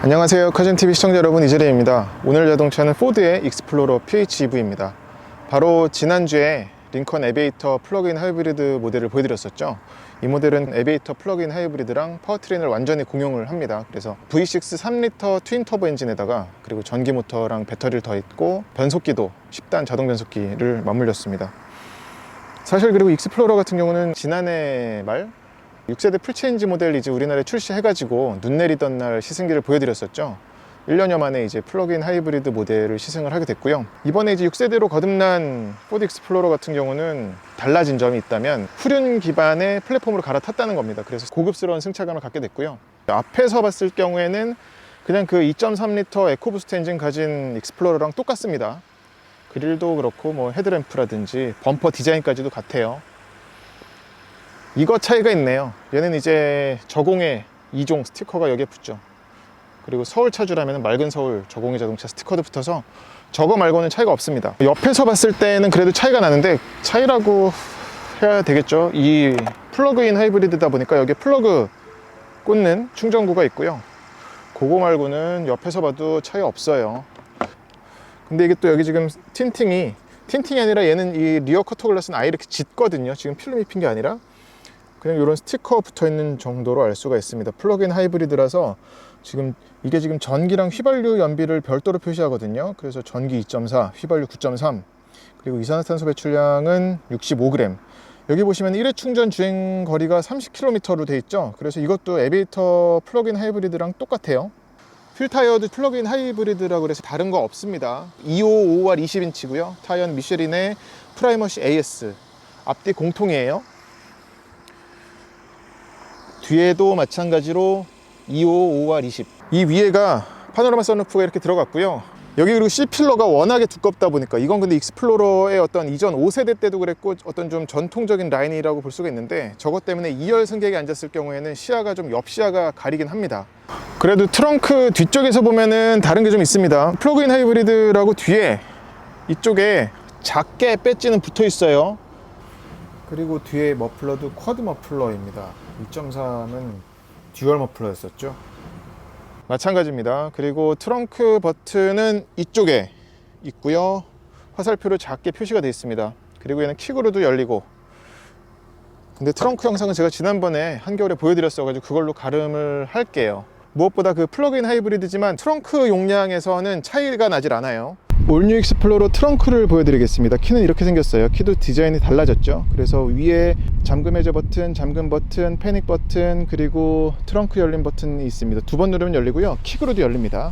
안녕하세요. 카젠TV 시청자 여러분 이재래입니다. 오늘 자동차는 포드의 익스플로러 PHEV입니다. 바로 지난주에 링컨 에베이터 플러그인 하이브리드 모델을 보여드렸었죠. 이 모델은 에베이터 플러그인 하이브리드랑 파워트레인을 완전히 공용을 합니다. 그래서 V6 3리터 트윈 터보 엔진에다가 그리고 전기 모터랑 배터리를 더했고 변속기도 10단 자동 변속기를 맞물렸습니다. 사실 그리고 익스플로러 같은 경우는 지난해 말 6세대 풀체인지 모델 이제 우리나라에 출시해가지고 눈 내리던 날 시승기를 보여드렸었죠. 1년여 만에 이제 플러그인 하이브리드 모델을 시승을 하게 됐고요. 이번에 이제 6세대로 거듭난 포드 익스플로러 같은 경우는 달라진 점이 있다면 후륜 기반의 플랫폼으로 갈아탔다는 겁니다. 그래서 고급스러운 승차감을 갖게 됐고요. 앞에서 봤을 경우에는 그냥 그 2.3L 에코부스트 엔진 가진 익스플로러랑 똑같습니다. 그릴도 그렇고 뭐 헤드램프라든지 범퍼 디자인까지도 같아요. 이거 차이가 있네요. 얘는 이제 저공해 2종 스티커가 여기에 붙죠. 그리고 서울 차주라면 맑은 서울 저공해 자동차 스티커도 붙어서 저거 말고는 차이가 없습니다. 옆에서 봤을 때는 그래도 차이가 나는데 차이라고 해야 되겠죠. 이 플러그인 하이브리드다 보니까 여기에 플러그 꽂는 충전구가 있고요. 그거 말고는 옆에서 봐도 차이 없어요. 근데 이게 또 여기 지금 틴팅이 틴팅이 아니라 얘는 이 리어 커터 글라스는 아예 이렇게 짙거든요. 지금 필름 입힌 게 아니라 그냥 이런 스티커 붙어 있는 정도로 알 수가 있습니다. 플러그인 하이브리드라서 지금 이게 지금 전기랑 휘발유 연비를 별도로 표시하거든요. 그래서 전기 2.4, 휘발유 9.3, 그리고 이산화탄소 배출량은 65g. 여기 보시면 1회 충전 주행 거리가 30km로 돼 있죠. 그래서 이것도 에베이터 플러그인 하이브리드랑 똑같아요. 휠 타이어도 플러그인 하이브리드라고 그래서 다른 거 없습니다. 25, 5R 20인치고요. 타이어는 미쉐린의 프라이머시 AS. 앞뒤 공통이에요. 뒤에도 마찬가지로 25, 5R 20. 이 위에가 파노라마 선루프가 이렇게 들어갔고요. 여기 그리고 C필러가 워낙에 두껍다 보니까 이건 근데 익스플로러의 어떤 이전 5세대 때도 그랬고 어떤 좀 전통적인 라인이라고 볼 수가 있는데 저것 때문에 2열 승객이 앉았을 경우에는 시야가 좀 옆 시야가 가리긴 합니다. 그래도 트렁크 뒤쪽에서 보면은 다른 게 좀 있습니다. 플러그인 하이브리드라고 뒤에 이쪽에 작게 배지는 붙어 있어요. 그리고 뒤에 머플러도 쿼드 머플러입니다. 2.3은 듀얼 머플러였었죠. 마찬가지입니다. 그리고 트렁크 버튼은 이쪽에 있고요. 화살표로 작게 표시가 되어 있습니다. 그리고 얘는 킥으로도 열리고. 근데 트렁크 영상은 제가 지난번에 한겨울에 보여드렸어 가지고 그걸로 가름을 할게요. 무엇보다 그 플러그인 하이브리드지만 트렁크 용량에서는 차이가 나질 않아요. 올뉴 익스플로러 트렁크를 보여드리겠습니다. 키는 이렇게 생겼어요. 키도 디자인이 달라졌죠. 그래서 위에 잠금 해제 버튼, 잠금 버튼, 패닉 버튼, 그리고 트렁크 열림 버튼이 있습니다. 두 번 누르면 열리고요. 킥으로도 열립니다.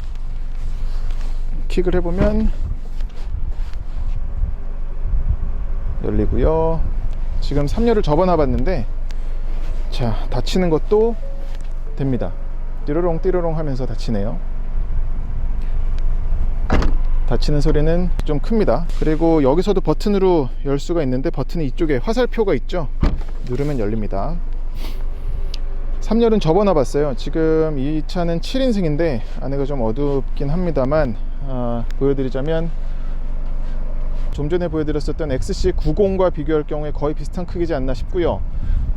킥을 해보면 열리고요. 지금 3열을 접어 놔봤는데 자 닫히는 것도 됩니다. 띠로롱 띠로롱 하면서 닫히네요. 닫히는 소리는 좀 큽니다. 그리고 여기서도 버튼으로 열 수가 있는데 버튼이 이쪽에 화살표가 있죠? 누르면 열립니다. 3열은 접어놔 봤어요. 지금 이 차는 7인승인데 안에가 좀 어둡긴 합니다만 아, 보여드리자면 좀 전에 보여드렸었던 XC90과 비교할 경우에 거의 비슷한 크기지 않나 싶고요.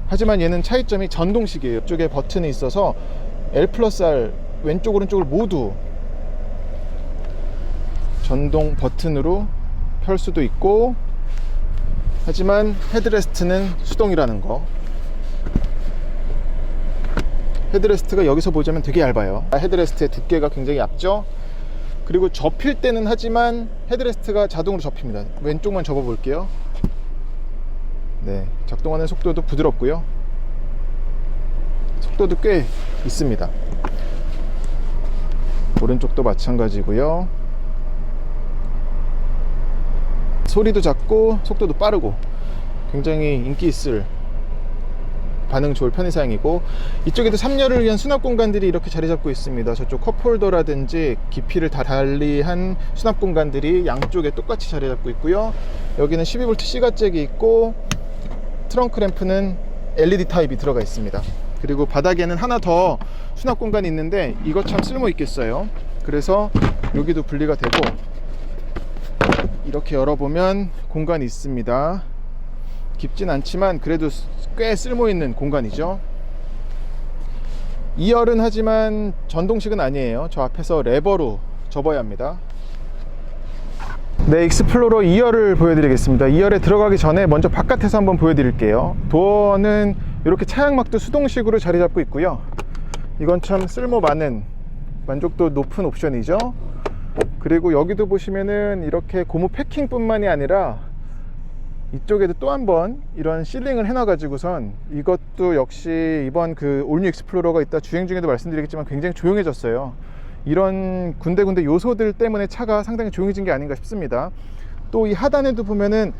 하지만 얘는 차이점이 전동식이에요. 이쪽에 버튼이 있어서 L 플러스 R 왼쪽 오른쪽을 모두 전동 버튼으로 펼 수도 있고 하지만 헤드레스트는 수동이라는 거. 헤드레스트가 여기서 보자면 되게 얇아요. 헤드레스트의 두께가 굉장히 얇죠? 그리고 접힐 때는 하지만 헤드레스트가 자동으로 접힙니다. 왼쪽만 접어 볼게요. 네 작동하는 속도도 부드럽고요. 속도도 꽤 있습니다. 오른쪽도 마찬가지고요 소리도 작고 속도도 빠르고 굉장히 인기 있을 반응 좋을 편의사양이고 이쪽에도 3열을 위한 수납 공간들이 이렇게 자리 잡고 있습니다. 저쪽 컵홀더라든지 깊이를 다 달리한 수납 공간들이 양쪽에 똑같이 자리 잡고 있고요. 여기는 12V C가 잭이 있고 트렁크 램프는 LED 타입이 들어가 있습니다. 그리고 바닥에는 하나 더 수납 공간이 있는데 이거 참 쓸모 있겠어요. 그래서 여기도 분리가 되고 이렇게 열어보면 공간이 있습니다. 깊진 않지만 그래도 꽤 쓸모있는 공간이죠. 2열은 하지만 전동식은 아니에요. 저 앞에서 레버로 접어야 합니다. 네 익스플로러 2열을 보여드리겠습니다. 2열에 들어가기 전에 먼저 바깥에서 한번 보여드릴게요. 도어는 이렇게 차양막도 수동식으로 자리 잡고 있고요. 이건 참 쓸모 많은 만족도 높은 옵션이죠 그리고 여기도 보시면은 이렇게 고무 패킹 뿐만이 아니라 이쪽에도 또 한 번 이런 실링을 해놔 가지고선 이것도 역시 이번 그 올뉴 익스플로러가 있다 주행 중에도 말씀드리겠지만 굉장히 조용해졌어요. 이런 군데군데 요소들 때문에 차가 상당히 조용해진 게 아닌가 싶습니다. 또 이 하단에도 보면은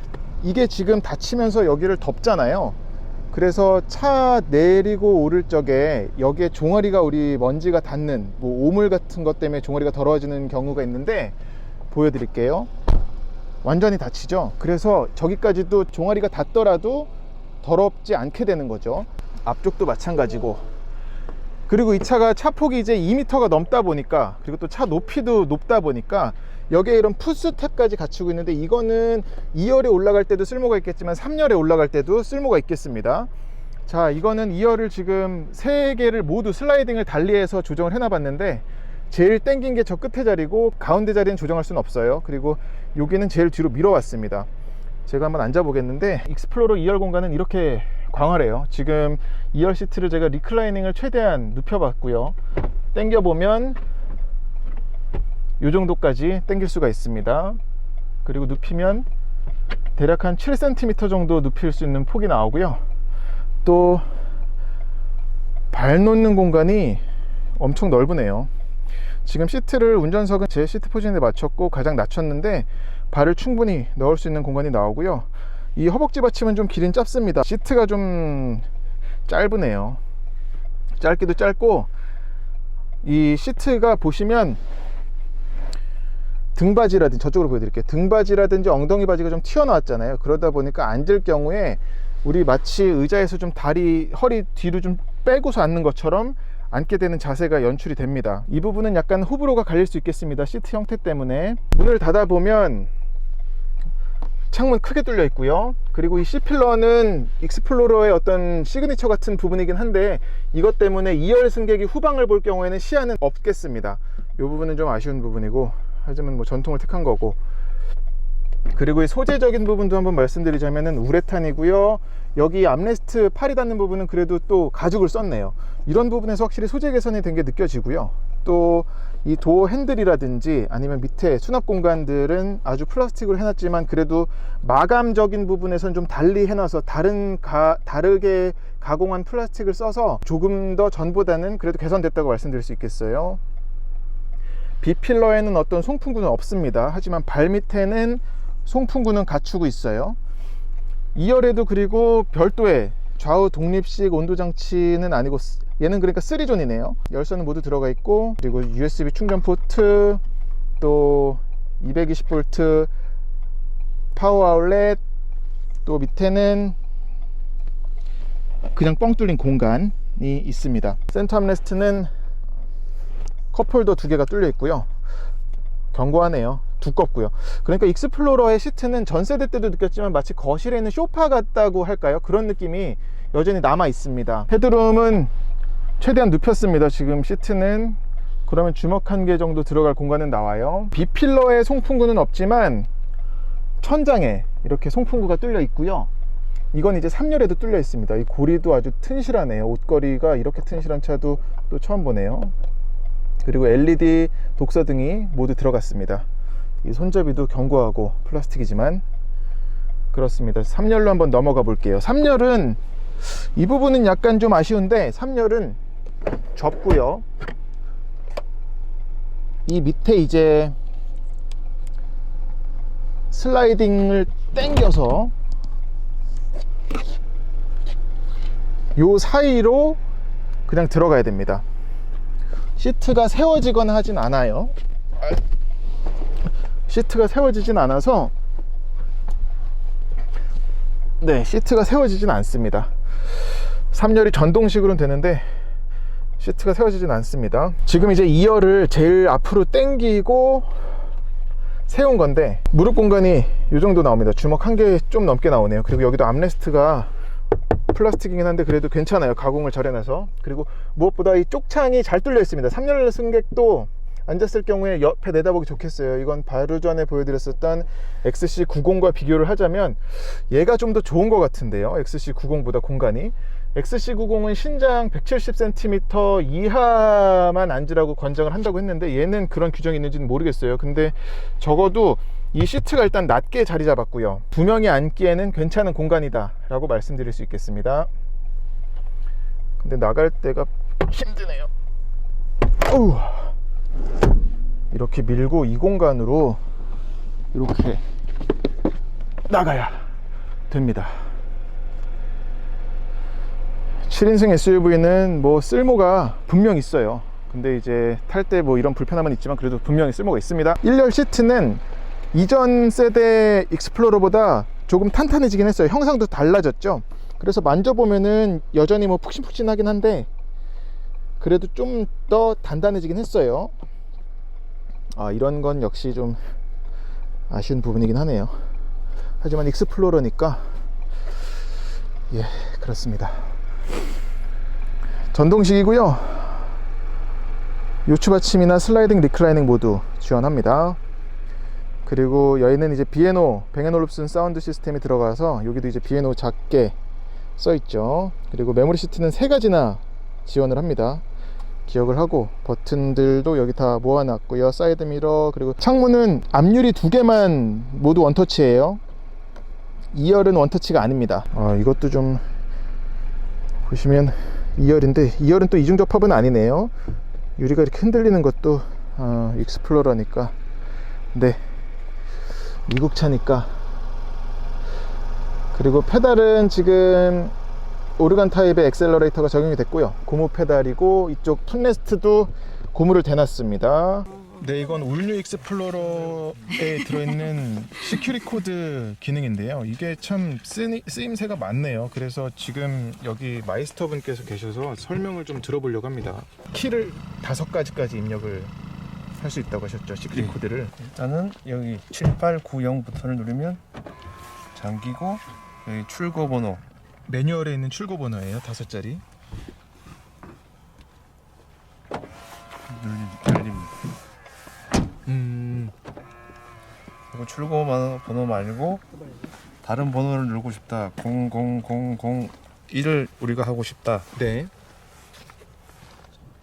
이게 지금 닫히면서 여기를 덮잖아요 그래서 차 내리고 오를 적에 여기에 종아리가 우리 먼지가 닿는 뭐 오물 같은 것 때문에 종아리가 더러워지는 경우가 있는데 보여드릴게요. 완전히 닫히죠? 그래서 저기까지도 종아리가 닿더라도 더럽지 않게 되는 거죠. 앞쪽도 마찬가지고. 그리고 이 차가 차 폭이 이제 2m가 넘다 보니까 그리고 또 차 높이도 높다 보니까 여기에 이런 푸스 탭까지 갖추고 있는데 이거는 2열에 올라갈 때도 쓸모가 있겠지만 3열에 올라갈 때도 쓸모가 있겠습니다. 자 이거는 2열을 지금 세 개를 모두 슬라이딩을 달리해서 조정을 해놔 봤는데 제일 땡긴 게 저 끝에 자리고 가운데 자리는 조정할 수는 없어요. 그리고 여기는 제일 뒤로 밀어왔습니다. 제가 한번 앉아 보겠는데 익스플로러 2열 공간은 이렇게 광활해요. 지금 2열 시트를 제가 리클라이닝을 최대한 눕혀 봤고요. 당겨 보면 이 정도까지 당길 수가 있습니다. 그리고 눕히면 대략 한 7cm 정도 눕힐 수 있는 폭이 나오고요. 또 발 놓는 공간이 엄청 넓으네요. 지금 시트를 운전석은 제 시트 포진에 맞췄고 가장 낮췄는데 발을 충분히 넣을 수 있는 공간이 나오고요. 이 허벅지 받침은 좀 길인 짧습니다. 시트가 좀 짧으네요. 짧기도 짧고 이 시트가 보시면 등바지라든지 저쪽으로 보여드릴게요. 등바지라든지 엉덩이 바지가 좀 튀어나왔잖아요. 그러다 보니까 앉을 경우에 우리 마치 의자에서 좀 다리 허리 뒤로 좀 빼고서 앉는 것처럼 앉게 되는 자세가 연출이 됩니다. 이 부분은 약간 호불호가 갈릴 수 있겠습니다. 시트 형태 때문에. 문을 닫아 보면 창문 크게 뚫려 있고요. 그리고 이 C필러는 익스플로러의 어떤 시그니처 같은 부분이긴 한데 이것 때문에 2열 승객이 후방을 볼 경우에는 시야는 없겠습니다. 이 부분은 좀 아쉬운 부분이고 하지만 뭐 전통을 택한 거고. 그리고 이 소재적인 부분도 한번 말씀드리자면은 우레탄이고요. 여기 암레스트 팔이 닿는 부분은 그래도 또 가죽을 썼네요. 이런 부분에서 확실히 소재 개선이 된 게 느껴지고요. 또 이 도어 핸들이라든지 아니면 밑에 수납 공간들은 아주 플라스틱으로 해놨지만 그래도 마감적인 부분에선 좀 달리 해놔서 다른 가, 다르게 가공한 플라스틱을 써서 조금 더 전보다는 그래도 개선됐다고 말씀드릴 수 있겠어요 B필러에는 어떤 송풍구는 없습니다. 하지만 발 밑에는 송풍구는 갖추고 있어요. 2열에도 그리고 별도의 좌우 독립식 온도 장치는 아니고 얘는 그러니까 3존이네요. 열선은 모두 들어가 있고 그리고 USB 충전 포트 또 220V 파워 아울렛 또 밑에는 그냥 뻥 뚫린 공간이 있습니다. 센터 암레스트는 컵홀더 두 개가 뚫려 있고요. 견고하네요. 두껍고요. 그러니까 익스플로러의 시트는 전 세대 때도 느꼈지만 마치 거실에 있는 쇼파 같다고 할까요? 그런 느낌이 여전히 남아 있습니다. 헤드룸은 최대한 눕혔습니다. 지금 시트는. 그러면 주먹 한 개 정도 들어갈 공간은 나와요. B필러에 송풍구는 없지만 천장에 이렇게 송풍구가 뚫려 있고요. 이건 이제 3열에도 뚫려 있습니다. 이 고리도 아주 튼실하네요. 옷걸이가 이렇게 튼실한 차도 또 처음 보네요 그리고 LED 독서 등이 모두 들어갔습니다. 이 손잡이도 견고하고 플라스틱이지만 그렇습니다. 3열로 한번 넘어가 볼게요. 3열은 이 부분은 약간 좀 아쉬운데 3열은 접고요. 이 밑에 이제 슬라이딩을 당겨서 요 사이로 그냥 들어가야 됩니다 시트가 세워지거나 하진 않아요. 시트가 세워지진 않아서 네 시트가 세워지진 않습니다. 3열이 전동식으로는 되는데 시트가 세워지진 않습니다. 지금 이제 2열을 제일 앞으로 당기고 세운 건데 무릎 공간이 이 정도 나옵니다. 주먹 한 개 좀 넘게 나오네요. 그리고 여기도 암레스트가 플라스틱이긴 한데 그래도 괜찮아요. 가공을 잘 해놔서. 그리고 무엇보다 이 쪽창이 잘 뚫려 있습니다. 3열 승객도 앉았을 경우에 옆에 내다보기 좋겠어요. 이건 바로 전에 보여드렸었던 XC90과 비교를 하자면 얘가 좀 더 좋은 것 같은데요. XC90보다 공간이. XC90은 신장 170cm 이하만 앉으라고 권장을 한다고 했는데 얘는 그런 규정이 있는지는 모르겠어요. 근데 적어도 이 시트가 일단 낮게 자리 잡았고요. 두 명이 앉기에는 괜찮은 공간이다 라고 말씀드릴 수 있겠습니다. 근데 나갈 때가 힘드네요. 어우. 이렇게 밀고 이 공간으로 이렇게 나가야 됩니다. 7인승 SUV는 뭐 쓸모가 분명 있어요. 근데 이제 탈 때 뭐 이런 불편함은 있지만 그래도 분명히 쓸모가 있습니다. 1열 시트는 이전 세대 익스플로러보다 조금 탄탄해지긴 했어요. 형상도 달라졌죠. 그래서 만져보면은 여전히 뭐 푹신푹신하긴 한데 그래도 좀 더 단단해지긴 했어요. 아, 이런 건 역시 좀 아쉬운 부분이긴 하네요. 하지만 익스플로러니까 예, 그렇습니다. 전동식이고요. 요추 받침이나 슬라이딩 리클라이닝 모두 지원합니다. 그리고 여기는 이제 비에노 뱅앤올룹슨 사운드 시스템이 들어가서 여기도 이제 비에노 작게 써 있죠. 그리고 메모리 시트는 세 가지나 지원을 합니다. 기억을 하고 버튼들도 여기 다 모아놨고요. 사이드 미러 그리고 창문은 앞유리 두 개만 모두 원터치예요. 2열은 원터치가 아닙니다. 어, 이것도 좀 보시면 2열인데 2열은 또 이중 접합은 아니네요. 유리가 이렇게 흔들리는 것도 어, 익스플로러니까 네 미국 차니까. 그리고 페달은 지금 오르간 타입의 엑셀러레이터가 적용이 됐고요. 고무 페달이고 이쪽 톤레스트도 고무를 대놨습니다. 네 이건 올뉴 익스플로러에 들어있는 시큐리 코드 기능인데요. 이게 참 쓰니, 쓰임새가 많네요. 그래서 지금 여기 마이스터 분께서 계셔서 설명을 좀 들어보려고 합니다. 키를 다섯 가지까지 입력을 할 수 있다고 하셨죠 시큐리 네. 코드를 일단은 여기 7890 버튼을 누르면 잠기고 여기 출고 번호 매뉴얼에 있는 출고 번호예요 다섯 자리 눌리, 눌립니다. 음 그리고 출고 번호 말고 다른 번호를 누르고 싶다. 00001을 우리가 하고 싶다. 네.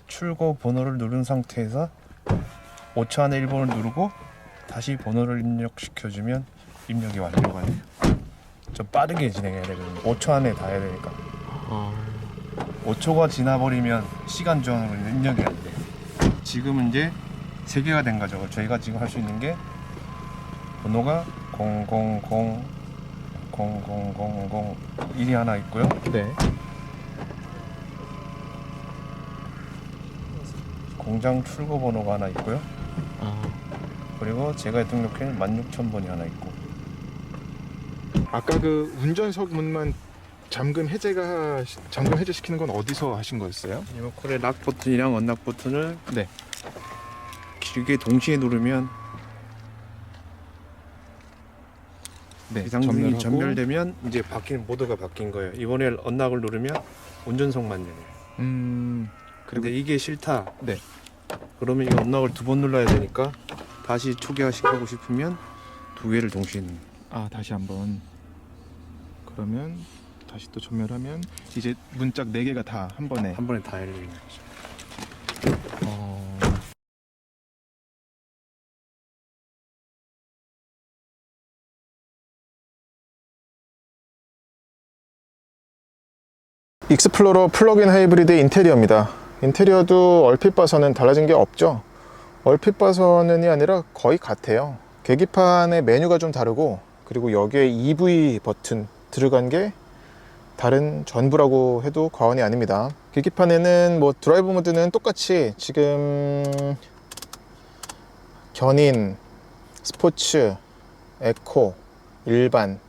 출고 번호를 누른 상태에서 5초 안에 1번을 누르고 다시 번호를 입력시켜주면 입력이 완료가 돼요. 좀 빠르게 진행해야 되거든요. 5초 안에 다 해야 되니까. 5초가 지나버리면 시간 저항으로 입력이 안 돼요. 지금은 이제 세 개가 된 거죠. 저희가 지금 할 수 있는 게 번호가 000 0000 1이 하나 있고요. 네. 공장 출고 번호가 하나 있고요. 아, 그리고 제가 등록한 16,000번이 하나 있고 아까 그 운전석 문만 잠금 해제가 잠금 해제 시키는 건 어디서 하신 거였어요? 리모컨의 락 버튼이랑 언락 버튼을 네. 길게 동시에 누르면 네. 비상등이 전멸하고. 전멸되면 이제 바뀐 모드가 바뀐 거예요. 이번에 언락을 누르면 운전석만 열려요. 음. 근데 이게 싫다. 네. 그러면 이 언락을 두 번 눌러야 되니까 다시 초기화시키고 싶으면 두 개를 동시에 누르. 아 다시 한번. 그러면 다시 또 전멸하면 이제 문짝 네 개가 다 한 번에. 한 번에 다 열리는 거죠. 어... 익스플로러 플러그인 하이브리드 인테리어입니다. 인테리어도 얼핏 봐서는 달라진 게 없죠. 얼핏 봐서는이 아니라 거의 같아요. 계기판의 메뉴가 좀 다르고 그리고 여기에 EV 버튼 들어간 게 다른 전부라고 해도 과언이 아닙니다. 계기판에는 뭐 드라이브 모드는 똑같이 지금 견인, 스포츠, 에코, 일반,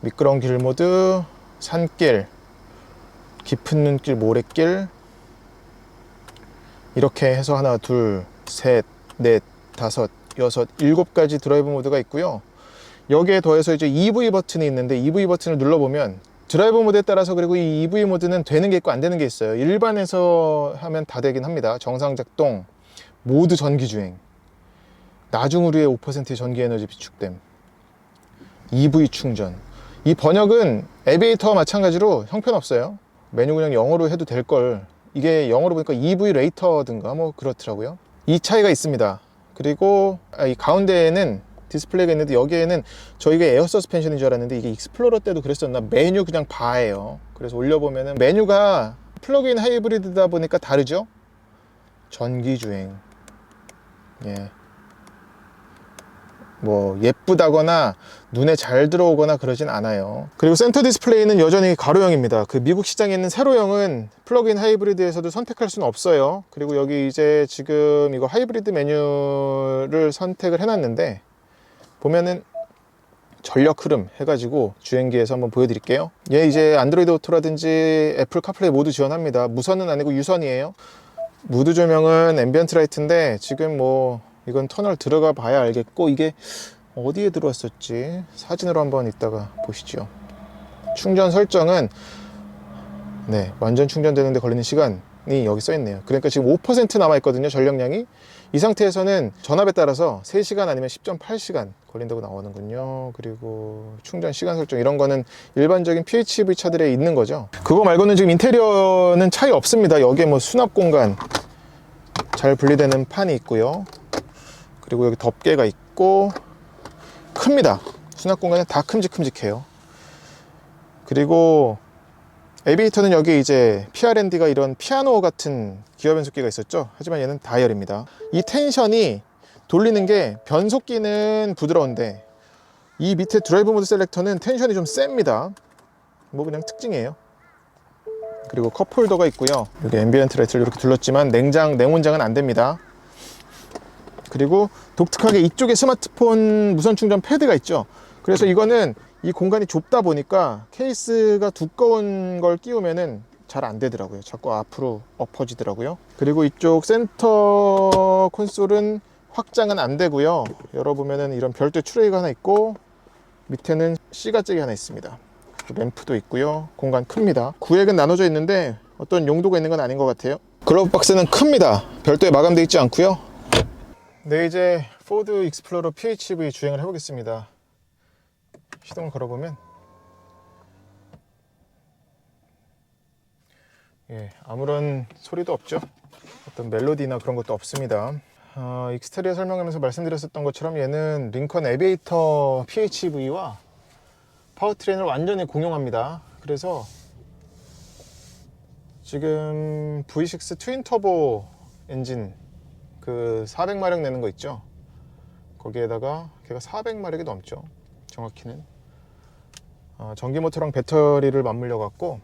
미끄러운 길 모드, 산길, 깊은 눈길, 모래길 이렇게 해서 하나, 둘, 셋, 넷, 다섯, 여섯, 일곱 가지 드라이브 모드가 있고요. 여기에 더해서 이제 EV 버튼이 있는데 EV 버튼을 눌러보면 드라이브 모드에 따라서 그리고 이 EV 모드는 되는 게 있고 안 되는 게 있어요. 일반에서 하면 다 되긴 합니다. 정상 작동, 모두 전기 주행, 나중으로의 5%의 전기 에너지 비축됨, EV 충전. 이 번역은 에비에이터와 마찬가지로 형편없어요. 메뉴 그냥 영어로 해도 될 걸. 이게 영어로 보니까 EV 레이터든가 뭐 그렇더라고요. 이 차이가 있습니다. 그리고 아, 이 가운데에는 디스플레이가 있는데 여기에는 저희가 에어 서스펜션인 줄 알았는데 이게 익스플로러 때도 그랬었나 메뉴 그냥 바예요. 그래서 올려보면은 메뉴가 플러그인 하이브리드다 보니까 다르죠. 전기 주행. 예. 뭐 예쁘다거나 눈에 잘 들어오거나 그러진 않아요. 그리고 센터 디스플레이는 여전히 가로형입니다. 그 미국 시장에 있는 세로형은 플러그인 하이브리드에서도 선택할 수는 없어요. 그리고 여기 이제 지금 이거 하이브리드 메뉴를 선택을 해놨는데 보면은 전력 흐름 해가지고 주행기에서 한번 보여드릴게요. 얘 이제 안드로이드 오토라든지 애플 카플레이 모두 지원합니다. 무선은 아니고 유선이에요. 무드 조명은 앰비언트 라이트인데 지금 뭐 이건 터널 들어가 봐야 알겠고 이게 어디에 들어왔었지? 사진으로 한번 이따가 보시죠. 충전 설정은 네 완전 충전되는데 걸리는 시간이 여기 써 있네요. 그러니까 지금 5% 남아 있거든요 전력량이. 이 상태에서는 전압에 따라서 3시간 아니면 10.8시간 걸린다고 나오는군요. 그리고 충전 시간 설정 이런 거는 일반적인 PHEV 차들에 있는 거죠. 그거 말고는 지금 인테리어는 차이 없습니다. 여기에 뭐 수납 공간 잘 분리되는 판이 있고요. 그리고 여기 덮개가 있고 큽니다. 수납 공간이 다 큼직큼직해요. 그리고 에비에이터는 여기 이제 PRND가 이런 피아노 같은 기어 변속기가 있었죠. 하지만 얘는 다이얼입니다. 이 텐션이 돌리는 게 변속기는 부드러운데 이 밑에 드라이브 모드 셀렉터는 텐션이 좀 셉니다. 뭐 그냥 특징이에요. 그리고 컵홀더가 있고요. 여기 앰비언트 라이트를 이렇게 둘렀지만 냉장, 냉온장은 안 됩니다. 그리고 독특하게 이쪽에 스마트폰 무선 충전 패드가 있죠. 그래서 이거는 이 공간이 좁다 보니까 케이스가 두꺼운 걸 끼우면은 잘 안 되더라고요. 자꾸 앞으로 엎어지더라고요. 그리고 이쪽 센터 콘솔은 확장은 안 되고요. 열어보면은 이런 별도 트레이가 하나 있고 밑에는 C가잭이 하나 있습니다. 램프도 있고요. 공간 큽니다. 구획은 나눠져 있는데 어떤 용도가 있는 건 아닌 것 같아요. 글러브 박스는 큽니다. 별도에 마감되어 있지 않고요. 네 이제 포드 익스플로러 PHEV 주행을 해보겠습니다. 시동을 걸어보면. 예 아무런 소리도 없죠? 어떤 멜로디나 그런 것도 없습니다. 어, 익스테리어 설명하면서 말씀드렸었던 것처럼 얘는 링컨 에비에이터 PHEV와 파워트레인을 완전히 공용합니다. 그래서 지금 V6 트윈 터보 엔진 그 400마력 내는 거 있죠? 거기에다가 걔가 400마력이 넘죠 정확히는. 어, 전기 모터랑 배터리를 맞물려 갖고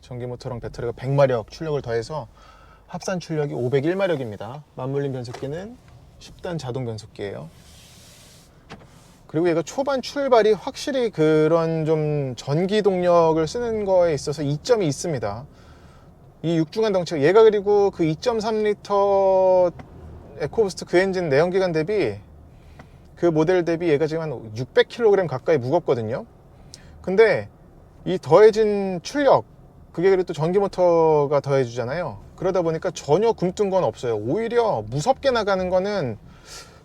전기 모터랑 배터리가 100마력 출력을 더해서 합산 출력이 501마력입니다. 맞물린 변속기는 10단 자동 변속기예요. 그리고 얘가 초반 출발이 확실히 그런 좀 전기 동력을 쓰는 거에 있어서 이점이 있습니다 이 육중한 덩치가 얘가 그리고 그 2.3리터 에코부스트 그 엔진 내연기관 대비 그 모델 대비 얘가 지금 한 600kg 가까이 무겁거든요. 근데 이 더해진 출력 그게 그리고 또 전기 모터가 더해주잖아요. 그러다 보니까 전혀 굼뜬 건 없어요. 오히려 무섭게 나가는 거는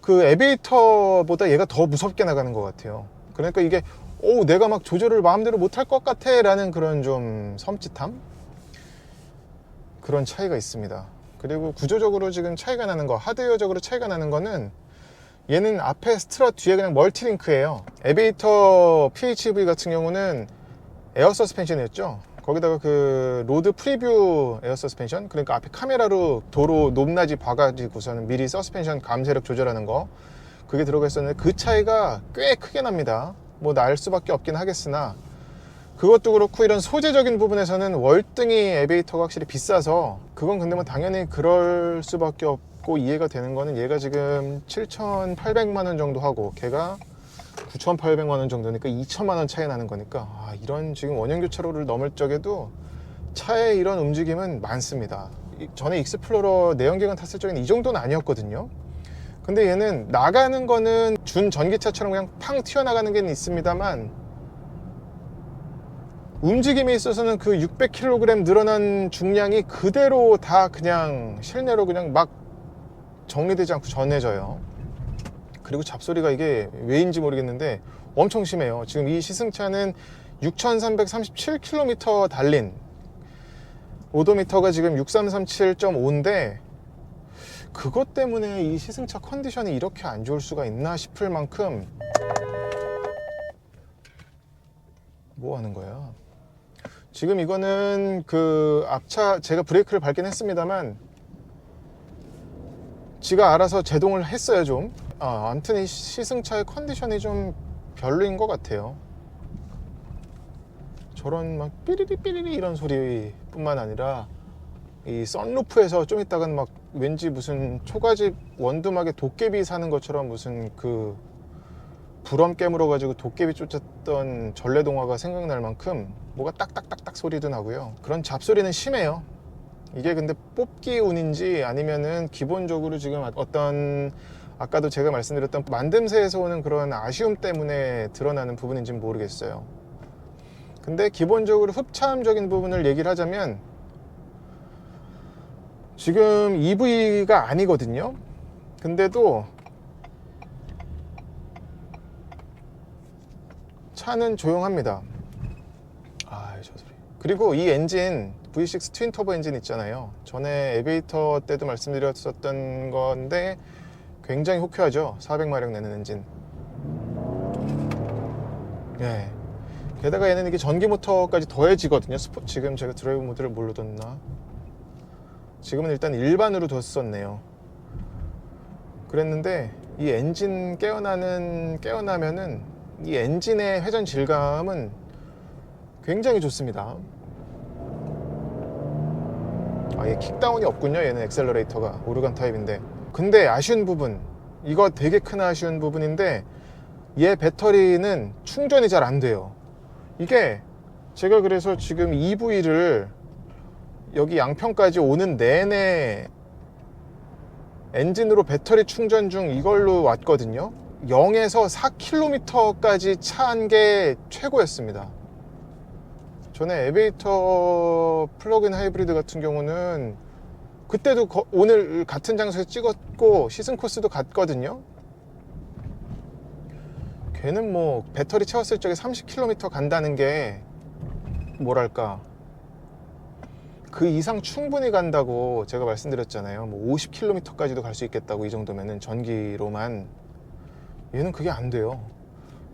그 에비에이터보다 얘가 더 무섭게 나가는 것 같아요. 그러니까 이게 오 내가 막 조절을 마음대로 못할 것 같아 라는 그런 좀 섬찟함 그런 차이가 있습니다. 그리고 구조적으로 지금 차이가 나는 거, 하드웨어적으로 차이가 나는 거는 얘는 앞에 스트럿 뒤에 그냥 멀티링크예요. 에베이터 PHEV 같은 경우는 에어 서스펜션이었죠. 거기다가 그 로드 프리뷰 에어 서스펜션 그러니까 앞에 카메라로 도로 높낮이 봐가지고서는 미리 서스펜션 감세력 조절하는 거 그게 들어가 있었는데 그 차이가 꽤 크게 납니다. 뭐 날 수밖에 없긴 하겠으나 그것도 그렇고 이런 소재적인 부분에서는 월등히 에베이터가 확실히 비싸서 그건 근데 뭐 당연히 그럴 수밖에 없고 이해가 되는 거는 얘가 지금 7,800만 원 정도 하고 걔가 9,800만 원 정도니까 2천만 원 차이 나는 거니까 아, 이런 지금 원형 교차로를 넘을 적에도 차에 이런 움직임은 많습니다. 이- 전에 익스플로러 내연기관 탔을 적에는 이 정도는 아니었거든요. 근데 얘는 나가는 거는 준 전기차처럼 그냥 팡 튀어나가는 게 있습니다만 움직임에 있어서는 그 600kg 늘어난 중량이 그대로 다 그냥 실내로 그냥 막 정리되지 않고 전해져요. 그리고 잡소리가 이게 왜인지 모르겠는데 엄청 심해요. 지금 이 시승차는 6,337km 달린 오도미터가 지금 6337.5인데 그것 때문에 이 시승차 컨디션이 이렇게 안 좋을 수가 있나 싶을 만큼 뭐 하는 거야? 지금 이거는 그 앞차 제가 브레이크를 밟긴 했습니다만 지가 알아서 제동을 했어요 좀. 아, 아무튼 이 시승차의 컨디션이 좀 별로인 것 같아요. 저런 막 삐리리 삐리리 이런 소리뿐만 아니라 이 썬루프에서 좀 있다간 막 왠지 무슨 초가집 원두막에 도깨비 사는 것처럼 무슨 그 불엄 깨물어 가지고 도깨비 쫓았던 전래 동화가 생각날 만큼 뭐가 딱딱딱딱 소리도 나고요. 그런 잡소리는 심해요. 이게 근데 뽑기 운인지 아니면은 기본적으로 지금 어떤 아까도 제가 말씀드렸던 만듦새에서 오는 그런 아쉬움 때문에 드러나는 부분인지는 모르겠어요. 근데 기본적으로 흡차음적인 부분을 얘기를 하자면 지금 EV가 아니거든요. 근데도 차는 조용합니다. 아, 저 소리. 그리고 이 엔진 V6 트윈 터보 엔진 있잖아요. 전에 에베이터 때도 말씀드렸었던 건데 굉장히 호쾌하죠. 400마력 내는 엔진. 예. 게다가 얘는 이게 전기 모터까지 더해지거든요. 스포, 지금 제가 드라이브 모드를 뭘로 뒀나? 지금은 일단 일반으로 뒀었네요. 그랬는데 이 엔진 깨어나는 깨어나면은 이 엔진의 회전 질감은 굉장히 좋습니다. 아예 킥다운이 없군요. 얘는 엑셀러레이터가 오르간 타입인데. 근데 아쉬운 부분 이거 되게 큰 아쉬운 부분인데 얘 배터리는 충전이 잘 안 돼요. 이게 제가 그래서 지금 EV를 여기 양평까지 오는 내내 엔진으로 배터리 충전 중 이걸로 왔거든요. 0에서 4km까지 차 한 게 최고였습니다. 전에 에베이터 플러그인 하이브리드 같은 경우는 그때도 거- 오늘 같은 장소에서 찍었고 시승 코스도 같거든요. 걔는 뭐 배터리 채웠을 적에 30km 간다는 게 뭐랄까 그 이상 충분히 간다고 제가 말씀드렸잖아요. 뭐 50km까지도 갈 수 있겠다고 이 정도면은 전기로만 얘는 그게 안 돼요.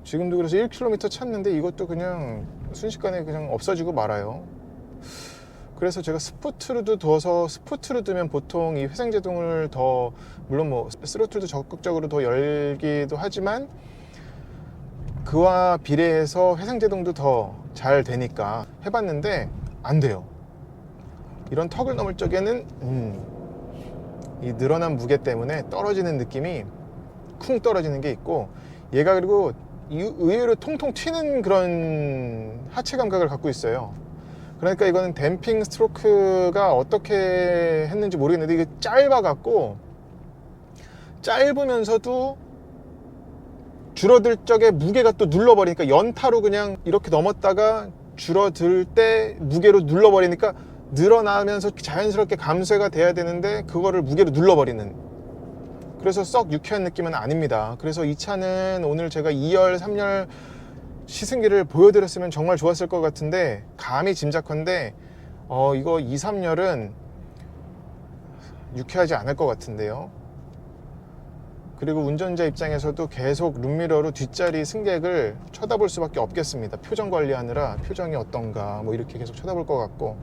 지금도 그래서 1km 찼는데 이것도 그냥 순식간에 그냥 없어지고 말아요. 그래서 제가 스포트로도 둬서 스포트로 두면 보통 이 회생제동을 더 물론 뭐 스로틀도 적극적으로 더 열기도 하지만 그와 비례해서 회생제동도 더 잘 되니까 해봤는데 안 돼요. 이런 턱을 넘을 적에는 음, 이 늘어난 무게 때문에 떨어지는 느낌이 쿵 떨어지는 게 있고 얘가 그리고 이- 의외로 통통 튀는 그런 하체 감각을 갖고 있어요. 그러니까 이거는 댐핑 스트로크가 어떻게 했는지 모르겠는데 이게 짧아 갖고 짧으면서도 줄어들 적에 무게가 또 눌러버리니까 연타로 그냥 이렇게 넘었다가 줄어들 때 무게로 눌러버리니까 늘어나면서 자연스럽게 감쇄가 돼야 되는데 그거를 무게로 눌러버리는 그래서 썩 유쾌한 느낌은 아닙니다. 그래서 이 차는 오늘 제가 2열 3열 시승기를 보여드렸으면 정말 좋았을 것 같은데 감히 짐작컨대 어 이거 2, 3열은 유쾌하지 않을 것 같은데요. 그리고 운전자 입장에서도 계속 룸미러로 뒷자리 승객을 쳐다볼 수밖에 없겠습니다. 표정 관리하느라 표정이 어떤가 뭐 이렇게 계속 쳐다볼 것 같고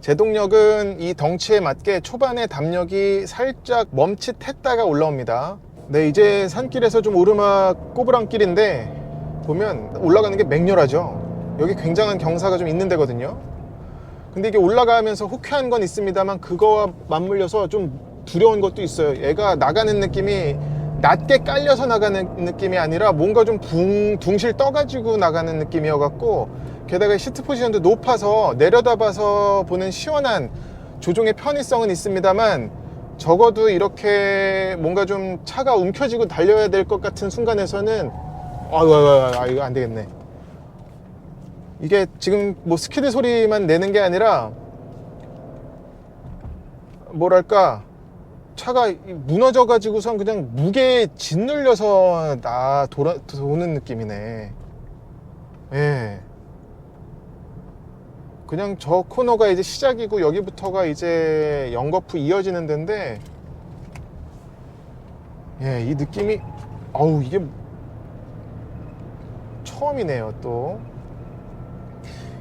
제동력은 이 덩치에 맞게 초반에 담력이 살짝 멈칫했다가 올라옵니다. 네 이제 산길에서 좀 오르막 꼬부랑길인데 보면 올라가는 게 맹렬하죠. 여기 굉장한 경사가 좀 있는 데거든요. 근데 이게 올라가면서 호쾌한 건 있습니다만 그거와 맞물려서 좀 두려운 것도 있어요. 얘가 나가는 느낌이 낮게 깔려서 나가는 느낌이 아니라 뭔가 좀 붕, 둥실 떠가지고 나가는 느낌이어갖고 게다가 시트 포지션도 높아서 내려다봐서 보는 시원한 조종의 편의성은 있습니다만 적어도 이렇게 뭔가 좀 차가 움켜쥐고 달려야 될 것 같은 순간에서는 아유, 아유, 아유, 이거 안 되겠네. 이게 지금 뭐 스키드 소리만 내는 게 아니라 뭐랄까 차가 무너져 가지고선 그냥 무게에 짓눌려서 나 돌아 도는 느낌이네. 예. 그냥 저 코너가 이제 시작이고 여기부터가 이제 연거푸 이어지는 데인데 예, 이 느낌이 어우 이게 처음이네요 또.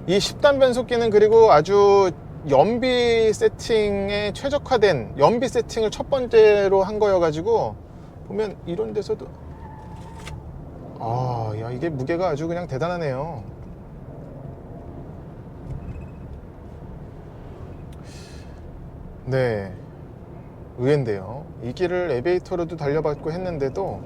이 10단 변속기는 그리고 아주 연비 세팅에 최적화된 연비 세팅을 첫 번째로 한 거여가지고 보면 이런 데서도 아, 야 이게 무게가 아주 그냥 대단하네요. 네, 의외인데요. 이 길을 에베이터로도 달려봤고 했는데도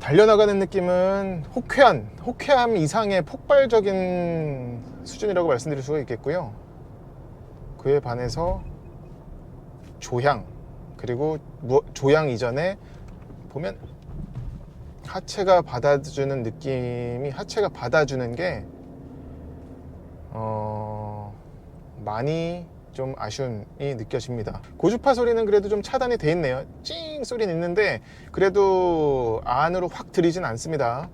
달려나가는 느낌은 호쾌한, 호쾌함 이상의 폭발적인 수준이라고 말씀드릴 수가 있겠고요. 그에 반해서 조향, 그리고 무- 조향 이전에 보면 하체가 받아주는 느낌이, 하체가 받아주는 게, 어, 많이 좀 아쉬움이 느껴집니다. 고주파 소리는 그래도 좀 차단이 돼 있네요. 찡 소리는 있는데 그래도 안으로 확 들이진 않습니다.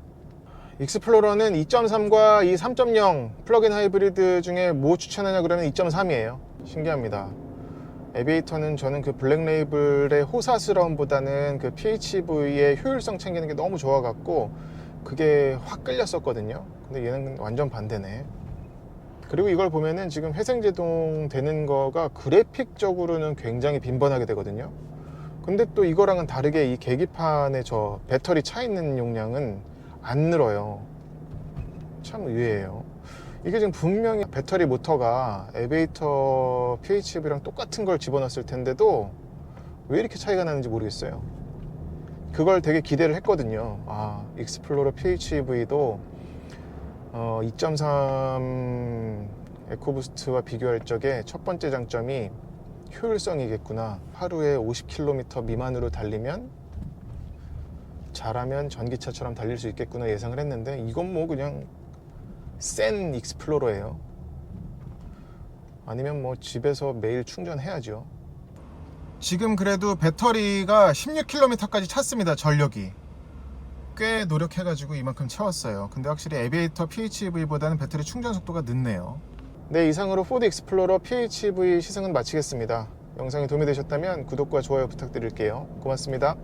익스플로러는 2.3과 이 3.0 플러그인 하이브리드 중에 뭐 추천하냐 그러면 2.3이에요. 신기합니다. 에비에이터는 저는 그 블랙 레이블의 호사스러움보다는 그 PHEV의 효율성 챙기는 게 너무 좋아갖고 그게 확 끌렸었거든요. 근데 얘는 완전 반대네. 그리고 이걸 보면은 지금 회생제동 되는 거가 그래픽적으로는 굉장히 빈번하게 되거든요. 근데 또 이거랑은 다르게 이 계기판에 저 배터리 차 있는 용량은 안 늘어요. 참 의외예요. 이게 지금 분명히 배터리 모터가 에베이터 PHEV랑 똑같은 걸 집어넣었을 텐데도 왜 이렇게 차이가 나는지 모르겠어요. 그걸 되게 기대를 했거든요. 아, 익스플로러 PHEV도 어, 2.3 에코부스트와 비교할 적에 첫 번째 장점이 효율성이겠구나. 하루에 50km 미만으로 달리면 잘하면 전기차처럼 달릴 수 있겠구나 예상을 했는데 이건 뭐 그냥 센 익스플로러예요. 아니면 뭐 집에서 매일 충전해야죠. 지금 그래도 배터리가 16km까지 찼습니다. 전력이. 꽤 노력해가지고 이만큼 채웠어요. 근데 확실히 에비에이터 PHEV보다는 배터리 충전 속도가 늦네요. 네, 이상으로 포드 익스플로러 PHEV 시승은 마치겠습니다. 영상이 도움이 되셨다면 구독과 좋아요 부탁드릴게요. 고맙습니다.